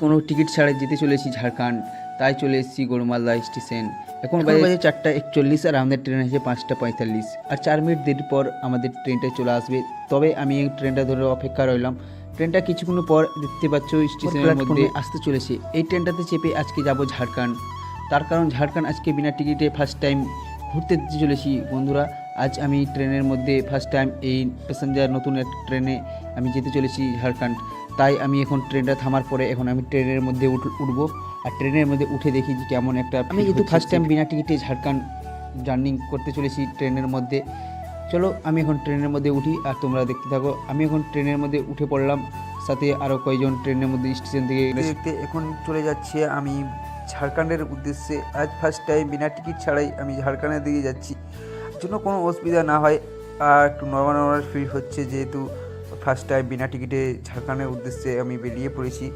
কোনো টিকিট ছাড়াই যেতে চলেছি ঝাড়খণ্ড তাই চলে এসেছি গোলমালদা স্টেশন। এখন বাজে চারটা একচল্লিশ আর আমাদের ট্রেন আছে পাঁচটা পঁয়তাল্লিশ। আর চার মিনিট দেরি পর আমাদের ট্রেনটা চলে আসবে। তবে আমি এই ট্রেনটা ধরে অপেক্ষা রইলাম। ট্রেনটা কিছুক্ষণ পর দেখতে পাচ্ছ স্টেশনের মধ্যে আসতে চলেছে। এই ট্রেনটাতে চেপে আজকে যাব ঝাড়খণ্ড। তার কারণ ঝাড়খণ্ড আজকে বিনা টিকিটে ফার্স্ট টাইম ঘুরতে যেতে চলেছি বন্ধুরা। আজ আমি ট্রেনের মধ্যে ফার্স্ট টাইম এই প্যাসেঞ্জার নতুন এক ট্রেনে আমি যেতে চলেছি ঝাড়খণ্ড। তাই আমি এখন ট্রেনটা থামার পরে এখন আমি ট্রেনের মধ্যে উঠ- উঠবো। আর ট্রেনের মধ্যে উঠে দেখি যে কেমন একটা আমি যেহেতু ফার্স্ট টাইম বিনা টিকিটে ঝাড়খণ্ড জার্নি করতে চলেছি ট্রেনের মধ্যে। চলো আমি এখন ট্রেনের মধ্যে উঠি আর তোমরা দেখতে থাকো। আমি এখন ট্রেনের মধ্যে উঠে পড়লাম। সাথে আরও কয়েকজন ট্রেনের মধ্যে স্টেশন থেকে দেখতে এখন চলে যাচ্ছে আমি ঝাড়খণ্ডের উদ্দেশ্যে। আজ ফার্স্ট টাইম বিনা টিকিট ছাড়াই আমি ঝাড়খণ্ডের দিকে যাচ্ছি। জন্য কোনো অসুবিধা না হয়। আর একটু নর্মাল নর্মাল ফিল হচ্ছে যেহেতু ফার্স্ট টাইম বিনা টিকিটে ঝাড়খণ্ডের উদ্দেশ্যে আমি বেরিয়ে পড়েছি।